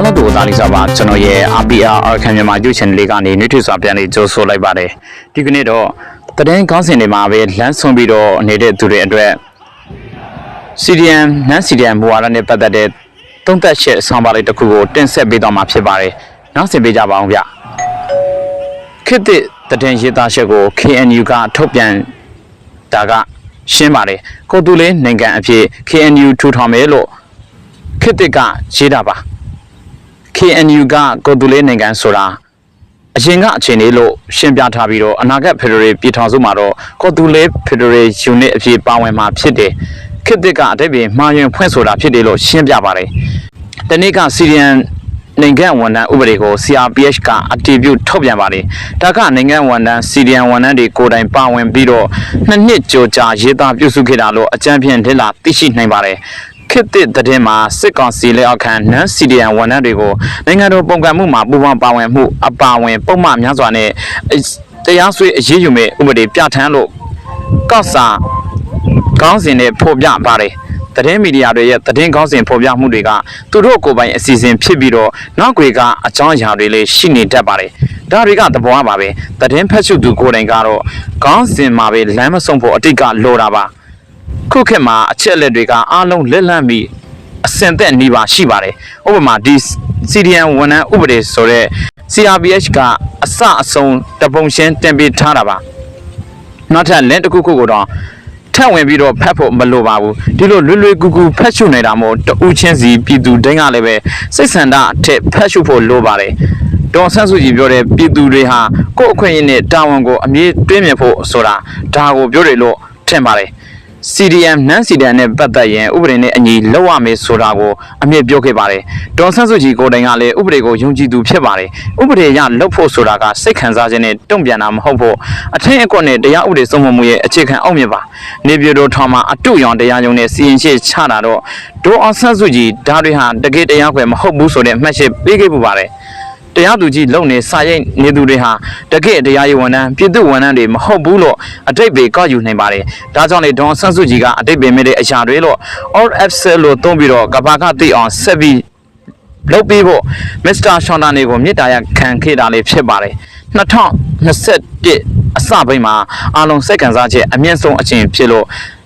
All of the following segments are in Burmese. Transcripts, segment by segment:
အားလုံးတို့သားလေးစားပါကျွန်တော်ရဲ့ RPR အခမ်းမြန်မာ YouTube channel လေးကနေနေ့ထွေစွာပြန်လေးကြိုဆိုလိုက်ပါတယ်ဒီကနေ့တော့တည်င်းကောင်းစင်တွေမှာပဲလမ်းဆွန်ပြီးတော့နေတဲ့သူတွေအတွက် CDM နန်း CDM မူဝါဒနဲ့ပတ်သက်တဲ့သုံးသက်ချက်အဆောင်ပါလေးတစ်ခုကိုတင်ဆက်ပေးတော့မှာဖြစ်ပါတယ်နောက်ဆက်ပေးကြပါအောင်ဗျခေတ်သစ်တည်င်းရေးသားချက်ကို KNU ကထုတ်ပြန်တာကရှင်းပါတယ်ကိုတူလေးနိုင်ငံအဖြစ် KNU ထူထောင်မယ်လို့ခေတ်သစ်ကရေးတာပါ KNU ကကိုတူလေးနိုင်ငံဆိုတာအရင်ကအခြေအနေလို့ရှင်းပြထားပြီးတော့အနာဂတ်ဖက်ဒရယ်ပြည်ထောင်စုမှာတော့ကိုတူလေးဖက်ဒရယ်ယူနစ်အဖြစ်ပါဝင်မှာဖြစ်တယ်ခေတ်သစ်ကအတိတ်ပဲမှားယွင်းဖွင့်ဆိုတာဖြစ်တယ်လို့ရှင်းပြပါတယ်တနေ့ကစီရီယန်နိုင်ငံဝန်ထမ်းဥပဒေကို CRPH ကအတည်ပြုထုတ်ပြန်ပါတယ်။ဒါကနိုင်ငံဝန်ထမ်းစီရီယန်ဝန်ထမ်းတွေကိုယ်တိုင်ပါဝင်ပြီးတော့နှစ်နှစ်ကြော်ကြာရေးသားပြုစုခဲ့တာလို့အကြံဖြင့်လက်လာသိရှိနိုင်ပါတယ်။ ခေတ်သစ်သတင်းမှာစစ်ကောင်စီလက်အောက်ခံနန်းစီဒီယန်ဝန်ထမ်းတွေကိုနိုင်ငံတော်ပုံကံမှုမှာပူးပေါင်းပါဝင်မှုအပါအဝင်ပုံမှန်များစွာနဲ့တရားစွဲအရေးယူမဲ့ဥပဒေပြဋ္ဌာန်းလို့ကောက်စာကောင်းစဉ်နဲ့ဖော်ပြပါတယ်သတင်းမီဒီယာတွေရဲ့သတင်းကောင်းစဉ်ဖော်ပြမှုတွေကသူတို့ကိုယ်ပိုင်အစီအစဉ်ဖြစ်ပြီးတော့နောက်ွေကအကြောင်းအရာတွေလည်းရှိနေတတ်ပါတယ်ဒါတွေကသဘောပါပဲသတင်းဖတ်ရှုသူကိုယ်တိုင်ကတော့ကောင်းစဉ်မှာပဲလမ်းမဆုံးဖို့အတိတ်ကလိုတာပါ ခုခေတ်မှာအချက်အလက်တွေကအားလုံးလက်လန့်ပြီးအစင်သက်နေပါရှိပါတယ်။ဥပမာဒီ CDN ဝန်ထမ်းဥပဒေဆိုတဲ့ CRPH ကအစအဆုံးတပုံရှင်းတင်ပေးထားတာပါ။နောက်ထပ်လင်းတစ်ခုခုကိုတော့ထပ်ဝင်ပြီးတော့ဖတ်ဖို့မလိုပါဘူး။ဒီလိုလွယ်လွယ်ကူကူဖတ်ရှုနေတာမို့တူးချင်းစီပြည်သူတိုင်းကလည်းပဲစိတ်ဆန္ဒအထက်ဖတ်ရှုဖို့လိုပါတယ်။ဒေါ်ဆန်းစုကြည်ပြောတဲ့ပြည်သူတွေဟာကိုယ့်အခွင့်အရေးနဲ့တာဝန်ကိုအမြဲတွင်းမြင်ဖို့ဆိုတာဒါကိုပြောတယ်လို့ထင်ပါတယ်။ CDM နန်း CDM နဲ့ပတ်သက်ရင်ဥပဒေနဲ့အညီလောက်ရမယ်ဆိုတာကိုအမြင့်ပြောခဲ့ပါတယ်။ဒေါ်ဆန်းစုကြည်ကိုယ်တိုင်ကလည်းဥပဒေကိုယုံကြည်သူဖြစ်ပါတယ်။ဥပဒေအရလောက်ဖို့ဆိုတာကစိတ်ခံစားခြင်းနဲ့တုံ့ပြန်တာမဟုတ်ဖို့အထင်အကွက်နဲ့တရားဥပဒေစိုးမိုးမှုရဲ့အခြေခံအောက်မြစ်ပါ။နေပြည်တော်ထောင်မှာအတုရောင်တရားရုံးနဲ့စီရင်ချက်ချတာတော့ဒေါ်အောင်ဆန်းစုကြည်ဒါတွေဟာတကယ်တရားခွဲမဟုတ်ဘူးဆိုတဲ့မှတ်ချက်ပေးခဲ့ပူပါတယ်။ တရားသူကြီးလုံနေစာရိတ်နေသူတွေဟာတကယ့်တရားရေးဝန်ထမ်းပြည်သူဝန်ထမ်းတွေမဟုတ်ဘူးလို့အတိတ်ပဲကောက်ယူနိုင်ပါတယ်။ဒါကြောင့်လေဒေါန်ဆန်းစုကြည်ကအတိတ်ပဲမဲ့တဲ့အရာတွေလို့ RFC လို့သုံးပြီးတော့ကဘာကသိအောင်ဆက်ပြီးလုပ်ပြီးဖို့မစ္စတာရှွန်တာနေကိုမြေတားရခံခဲ့တာလေးဖြစ်ပါတယ်။2021အစပိုင်းမှာအာလုံးစိတ်ခံစားချက်အမြင့်ဆုံးအချိန်ဖြစ်လို့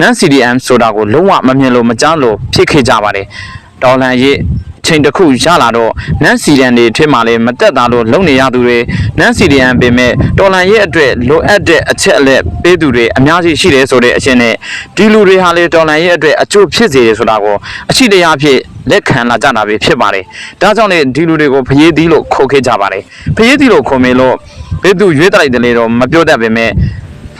နန် CDM ဆိုတာကိုလုံးဝမမြင်လို့မကြားလို့ဖြစ်ခဲ့ကြပါတယ်။ဒေါ်လန်ရေး ချိန်တစ်ခုရလာတော့နန်းစီရန်တွေထွေးမှလည်းမတက်တာလို့လုံနေရသူတွေနန်းစီရန်ပင်မဲ့တော်လန်ရဲ့အတွက်လိုအပ်တဲ့အချက်အလက်ပေးသူတွေအများကြီးရှိတယ်ဆိုတဲ့အချင်းနဲ့ဒီလူတွေဟာလေတော်လန်ရဲ့အတွက်အကျိုးဖြစ်စေတယ်ဆိုတာကိုအရှိတရားဖြစ်လက်ခံလာကြတာပဲဖြစ်ပါတယ်ဒါကြောင့်လေဒီလူတွေကိုဖျေးသီးလို့ခိုးခဲ့ကြပါတယ်ဖျေးသီးလို့ခုံမေလို့ဘယ်သူရွေးတိုက်တယ်လေတော့မပြောတတ်ပေမဲ့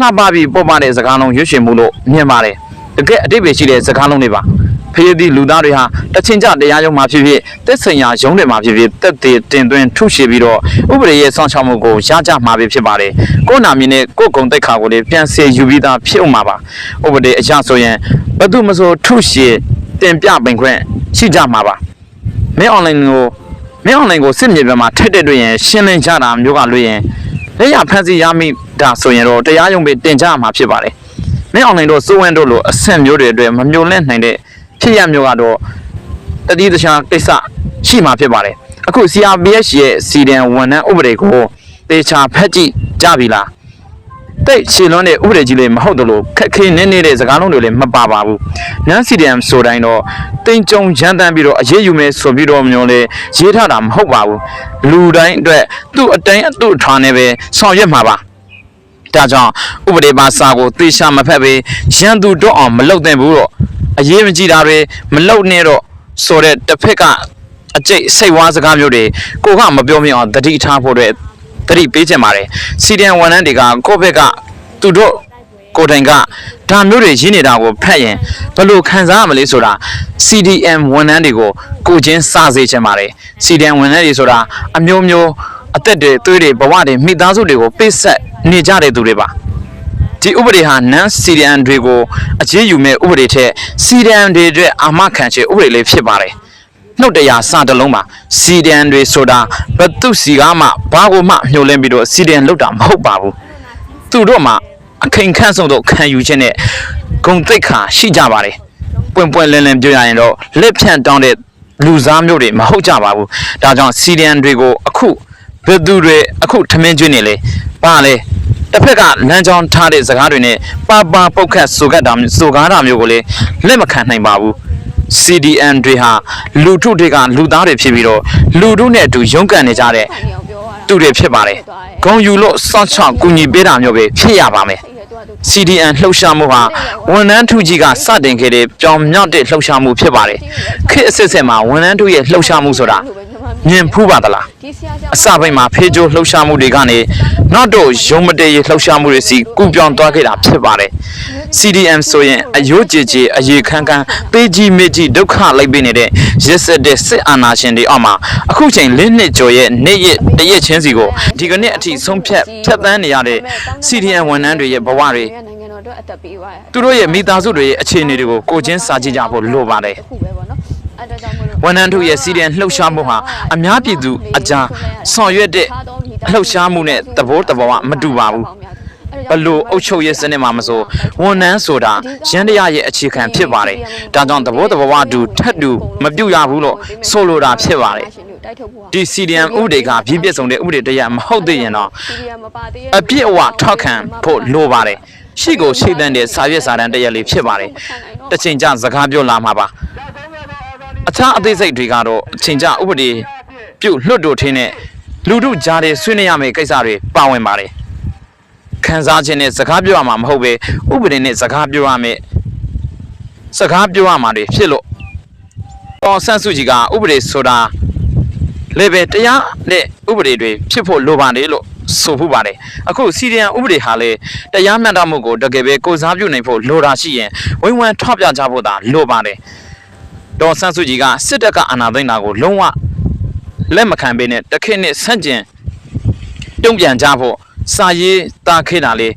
လှပပြီးပုံပတဲ့စကားလုံးရွှေ့ရှင်မှုလို့မြင်ပါတယ်တကယ်အတိတ်ပဲရှိတဲ့စကားလုံးတွေပါ ဖျေးသည့်လူသားတွေဟာတချင်းကြတရားရုံးမှာဖြစ်ဖြစ်တက်ဆိုင်ရာရုံးတွေမှာဖြစ်ဖြစ်တက်တည်တင်သွင်းထုရှိပြီးတော့ဥပဒေရဲ့စောင့်ရှောက်မှုကိုရကြမှာပဲဖြစ်ပါတယ်။ကိုယ်နာမည်နဲ့ကိုယ်ကုံတက်ခါကိုလည်းပြန်ဆယ်ယူပြီးသားဖြစ်အောင်ပါပါ။ဥပဒေအရဆိုရင်ဘယ်သူမဆိုထုရှိတင်ပြပင်ခွင့်ရှိကြမှာပါ။မင်း online ကိုမင်း online ကိုစစ်မြေပြင်မှာထက်တဲ့တွေ့ရင်ရှင်းလင်းကြတာမျိုးကလွှဲရင်လက်ရဖန်စီရမိတာဆိုရင်တော့တရားရုံးပဲတင်ကြမှာဖြစ်ပါတယ်။မင်း online တို့စိုးဝင်းတို့လိုအဆင့်မျိုးတွေအတွက်မမျိုးလင့်နိုင်တဲ့ ဖြစ်ရမျိုးကတော့တတိတခြားကိစ္စရှိမှာဖြစ်ပါတယ်အခု CRPH ရဲ့စီဒန်ဝန်ထမ်းဥပဒေကိုတေချာဖက်ကြည့်ကြပြီလားတိတ်ရှည်လွန်းတဲ့ဥပဒေကြီးလေးမဟုတ်တော့လို့ခက်ခဲနေနေတဲ့စကားလုံးတွေလည်းမပါပါဘူးနန်းစီဒန်ဆိုတိုင်းတော့တင်ကြုံရန်တမ်းပြီးတော့အရေးယူမယ်ဆိုပြီးတော့မျိုးလေရေးထားတာမဟုတ်ပါဘူးလူတိုင်းအတွက်သူ့အတိုင်းအသူ့ထွားနေပဲဆောင်ရွက်မှာပါဒါကြောင့်ဥပဒေပါစာကိုသေချာမဖက်ပဲရန်သူတော့အောင်မလုပ်သင့်ဘူးတော့ အရေးမကြီးတာတွေမလုပ်နဲ့တော့ဆိုတဲ့တစ်ဖက်ကအကျိတ်စိတ်ဝါးစကားမျိုးတွေကိုကမပြောမြင်အောင်တတိထားဖို့အတွက်တတိပေးချင်ပါတယ်စီဒန်ဝန်ထမ်းတွေကကိုယ့်ဘက်ကသူတို့ကိုယ်တိုင်ကဒါမျိုးတွေရင်းနေတာကိုဖတ်ရင်ဘယ်လိုခံစားရမလဲဆိုတာ CDM ဝန်ထမ်းတွေကိုကိုချင်းစစေချင်ပါတယ် CDM ဝန်ထမ်းတွေဆိုတာအမျိုးမျိုးအသက်တွေသွေးတွေဘဝတွေမိသားစုတွေကိုပိတ်ဆက်နေကြတဲ့သူတွေပါ ဒီဥပဒေဟာနန်း CDM တွေကိုအခြေယူမဲ့ဥပဒေထက် CDM တွေအတွက်အာမခံချက်ဥပဒေလေးဖြစ်ပါတယ်နှုတ်တရားစတစ်လုံးပါ CDM တွေဆိုတာဘသူစီကားမှဘာကိုမှညှို့လင်းပြီးတော့ CDM လောက်တာမဟုတ်ပါဘူးသူတို့မှအခိန်ခန့်ဆုံးတော့ခံယူခြင်းနဲ့ဂုံတိတ်ခါရှိကြပါတယ်ပွင့်ပွင့်လင်းလင်းပြောရရင်တော့လက်ဖြန့်တောင်းတဲ့လူစားမျိုးတွေမဟုတ်ကြပါဘူးဒါကြောင့်စီဒီအန်တွေကိုအခုဘယ်သူတွေအခုထမင်းကျွေးနေလေပါလေ တစ်ဖက်ကလမ်းကြောင်းထားတဲ့စကားတွေနဲ့ပါပါပုတ်ခတ်ဆိုကတ်တာမျိုးဆိုကားတာမျိုးကိုလေလက်မခံနိုင်ပါဘူး CDN တွေဟာလူထုတွေကလူသားတွေဖြစ်ပြီးတော့လူထုနဲ့အတူရုန်းကန်နေကြတဲ့ခံနေအောင်ပြောရတာသူတွေဖြစ်ပါတယ်။ဂုံယူလို့စောင့်ချောက်ကူညီပေးတာမျိုးပဲဖြစ်ရပါမယ်စိတ်ရတော့သူ။ CDN လှုပ်ရှားမှုဟာဝန်ထမ်းထုကြီးကစတင်ခဲ့တဲ့ပြောင်မြောက်တဲ့လှုပ်ရှားမှုဖြစ်ပါတယ်။ခေတ်အစစ်စစ်မှာဝန်ထမ်းထုရဲ့လှုပ်ရှားမှုဆိုတာ မြင်ဖူးပါသလားဒီဆရာကြောင့်။အစပိုင်းမှာဖေးကြိုးလှုပ်ရှားမှုတွေကနေနောက်တော့ရုံမတရေလှုပ်ရှားမှုတွေစီကူပြောင်းသွားခဲ့တာဖြစ်ပါတယ်။ CDM ဆိုရင်အယိုးကြည်ကြည်အရေးခန်းခန်းပေးကြီးမေကြီးဒုက္ခလိုက်ပေးနေတဲ့ရက်စက်တဲ့စစ်အာဏာရှင်တွေအောက်မှာအခုချိန်လင်းနှစ်ကျော်ရဲ့နေ့ရက်တရက်ချင်းစီကိုဒီကနေ့အထိဆုံးဖြတ်ဖြတ်သန်းနေရတဲ့ CDM ဝန်ထမ်းတွေရဲ့ဘဝတွေနိုင်ငံတော်အတွက်အသက်ပေးသွားတယ်သူတို့ရဲ့မိသားစုတွေရဲ့အခြေအနေတွေကိုကိုယ်ချင်းစာကြည့်ကြဖို့လိုပါတယ်အခုပဲပေါ့နော်အဲ့ဒါကြောင့်မလို့ ဝန်ထမ်းတို့ရဲ့ CDM လှုပ်ရှားမှုဟာအများပြည်သူအကြားဆောင်ရွက်တဲ့လှုပ်ရှားမှုနဲ့သဘောတဘာဝမတူပါဘူးဘလို့အုပ်ချုပ်ရေးစနစ်မှာမဆိုဝန်ထမ်းဆိုတာရန်တရားရဲ့အခြေခံဖြစ်ပါတယ်ဒါကြောင့်သဘောတဘာဝတူထက်တူမပြုတ်ရဘူးလို့ဆိုလိုတာဖြစ်ပါတယ်တိုက်ထုတ်ဖို့ဒီ CDM ဥပဒေကပြည့်ပြည့်စုံတဲ့ဥပဒေတစ်ရပ်မဟုတ်သေးရင်တော့ CDM မပါသေးအပြည့်အဝထောက်ခံဖို့လိုပါတယ်ရှိကိုရှိတဲ့တဲ့စာရွက်စာတမ်းတစ်ရက်လေးဖြစ်ပါတယ်တစ်ချိန်ကျစကားပြောလာမှာပါ အခြားအသေးစိတ်တွေကတော့အချိန်ကျဥပဒေပြုတ်လွတ်တို့ထင်းတဲ့လူတို့ကြားတဲ့ဆွေးနွေးရမယ့်ကိစ္စတွေပါဝင်ပါတယ်ခံစားခြင်းနဲ့စကားပြောရမှာမဟုတ်ပဲဥပဒေနဲ့စကားပြောရမယ့်စကားပြောရမှာတွေဖြစ်လို့ပေါ်ဆန်းစုကြည်ကဥပဒေဆိုတာလေပဲတရားနဲ့ဥပဒေတွေဖြစ်ဖို့လိုပါတယ်လို့ဆိုဖို့ပါတယ်အခုစီရီယံဥပဒေဟာလေတရားမျှတမှုကိုတကယ်ပဲကိုစားပြုနိုင်ဖို့လိုတာရှိရင်ဝိုင်းဝန်းထောက်ပြကြဖို့သာလိုပါတယ် ဒေါ်ဆန်းစုကြည်ကစစ်တပ်ကအာဏာသိမ်းတာကိုလုံးဝလက်မခံဘဲနဲ့တခေတ်နဲ့ဆန့်ကျင်တုံ့ပြန်ကြဖို့စာရေးတာခေတာလေး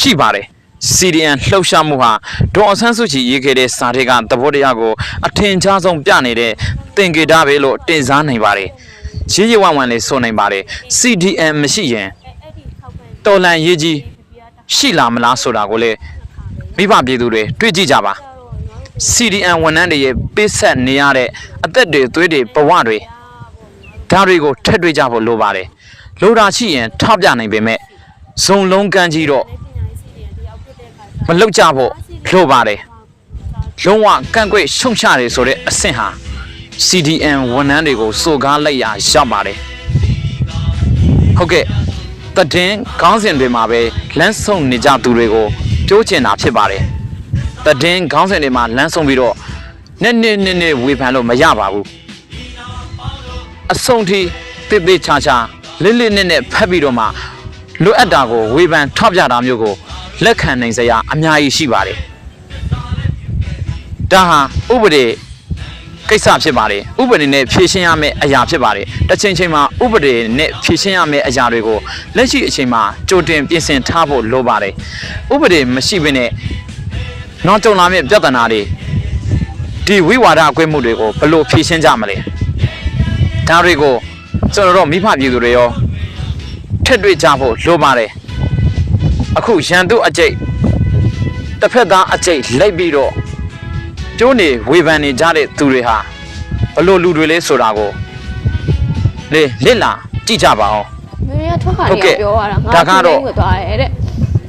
ရှိပါတယ် CDN လှုပ်ရှားမှုဟာဒေါ်အဆန်းစုကြည်ရေးခဲ့တဲ့စာတွေကသဘောတရားကိုအထင်ရှားဆုံးပြနေတဲ့သင်္ကေတပဲလို့တင်စားနိုင်ပါတယ်။ရေးရဝဝံလေးဆိုနိုင်ပါတယ် CDN မရှိရင်တော်လန်ရေးကြီးရှိလာမလားဆိုတာကိုလည်းမိဘပြည်သူတွေတွေးကြည့်ကြပါ CDN ဝန်ထမ်းတွေရဲ့ပေးဆက်နေရတဲ့အသက်တွေသွေးတွေဘဝတွေဒါတွေကိုထက်တွေ့ကြဖို့လိုပါတယ်။လိုတာရှိရင်ထောက်ပြနိုင်ပေမဲ့ဇုံလုံးကန်းကြီးတော့မလောက်ကြဖို့လိုပါတယ်လုံးဝကန့်ကွက်ရှုံချတယ်ဆိုတဲ့အဆင့်ဟာ CDN ဝန်ထမ်းတွေကိုစုကားလိုက်ရရောက်ပါတယ်ဟုတ်ကဲ့တည်င်းခေါင်းစဉ်တွေမှာပဲလမ်းဆုံနေကြသူတွေကိုပြောချင်တာဖြစ်ပါတယ် တည်င်းခေါင်းစဉ်တွေမှာလမ်းဆုံပြီးတော့နည်းနည်းနည်းနည်းဝေဖန်လို့မရပါဘူးအဆုံးထိတိတိချာချာလေးလေးနက်နက်ဖက်ပြီးတော့မှလိုအပ်တာကိုဝေဖန်ထောက်ပြတာမျိုးကိုလက်ခံနိုင်စရာအများကြီးရှိပါတယ်။ဒါဟာဥပဒေကိစ္စဖြစ်ပါတယ်။ဥပဒေနဲ့ဖြည့်ရှင်းရမယ့်အရာဖြစ်ပါတယ်။တစ်ချိန်ချိန်မှာဥပဒေနဲ့ဖြည့်ရှင်းရမယ့်အရာတွေကိုလက်ရှိအချိန်မှာကြိုတင်ပြင်ဆင်ထားဖို့လိုပါတယ်။ဥပဒေမရှိဘဲနဲ့ နောက်ကြုံလာမယ့်ပြဿနာတွေဒီဝိဝါဒအကွဲမှုတွေကိုဘယ်လိုဖြည့်ရှင်းကြမလဲ။ဒါတွေကိုကျွန်တော်တို့မိဖပြည်သူတွေရောထက်တွေ့ကြဖို့လိုပါတယ်။အခုရန်သူအကျိတ်တစ်ဖက်သားအကျိတ်လိုက်ပြီးတော့ကျိုးနေဝေဖန်နေကြတဲ့သူတွေဟာဘလို့လူတွေလဲဆိုတာကိုလေလစ်လာကြည့်ကြပါအောင်မင်းကထွက်ခါဟုတ်နေကဲ့ပြောရတာဒါကတော့ငါသွားတယ်တဲ့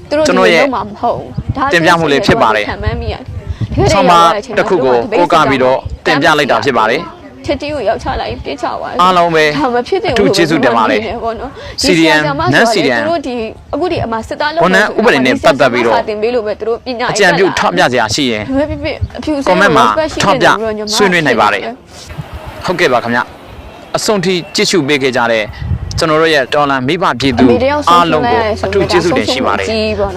သူတို့ကျွန်တော်ရဲ့ဒီလိုမှမဟုတ်ဘူးဒါ တင်ပြမှုလေးဖြစ်ပါတယ်ခံမှန်းမိရတယ်ဆောင်းပါးတစ်ခုကိုကိုးကားပြီးတော့တင်ပြလိုက်တာဖြစ်ပါတယ်ချစ်တီကိုရောက်ချလိုက်ပြစ်ချသွားတယ်အားလုံးပဲဒါမဖြစ်တဲ့အထူးကျေးဇူးတင်ပါတယ်ပေါ့နော် CDM နန်း CDM သူတို့ဒီအခုဒီအမစစ်သားလုံးဝန်ထမ်းဥပဒေနဲ့ပတ်သက်ပြီးတော့စာတင်ပေးလို့ပဲသူတို့ပညာအကြံပြုထောက်ပြစရာရှိရင်ဘယ်ဖြစ်ဖြစ်အဖြူ comment မှာ respect ရှိထောက်ပြတယ်လို့ညီမဆွေးနွေးနိုင်ပါတယ်ဟုတ်ကဲ့ပါခင်ဗျအဆုံးထိကြည့်ရှုပေးခဲ့ကြတဲ့ ကျွန်တော်တို့ရဲ့တော်လန်မိဘပြည်သူအမေတယောက်ဆုံးအားလုံးကိုအထူးကျေးဇူးတင်ရှိပါတယ်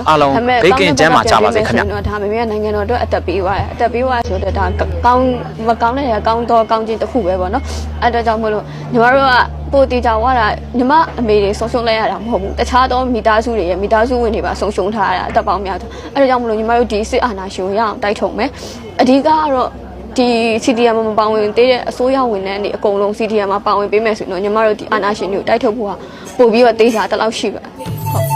အားလုံးဘေးကင်းကျန်းမာကြပါစေခင်ဗျတော့ဒါမမေကနိုင်ငံတော်အတွက်အသက်ပေးသွားတယ်အသက်ပေးသွားဆိုတော့ဒါကောင်းမကောင်းတဲ့ရကောင်းတော့ကောင်းခြင်းတစ်ခုပဲပေါ့နော်အဲ့တော့ကြောင့်မလို့ညီမတို့ကပိုတီတာဝါတာညီမအမေတွေဆုံးရှုံးလိုက်ရတာမဟုတ်ဘူးတခြားသောမိသားစုတွေရဲ့မိသားစုဝင်တွေပါဆုံးရှုံးထားရတာအသက်ပေါင်းများတော့အဲ့ဒါကြောင့်မလို့ညီမတို့ဒီစစ်အာဏာရှင်ကိုရအောင်တိုက်ထုံမယ်အဓိကကတော့ ဒီ CDM မှာပါဝင်သေးတဲ့အစိုးရဝန်ထမ်းတွေအကုန်လုံး CDM မှာပါဝင်ပေးမယ်ဆိုရင်တော့ညီမတို့ဒီအာဏာရှင်တွေကိုတိုက်ထုတ်ဖို့ဟာပို့ပြီးတော့တေးစားတလောက်ရှိပါဟုတ်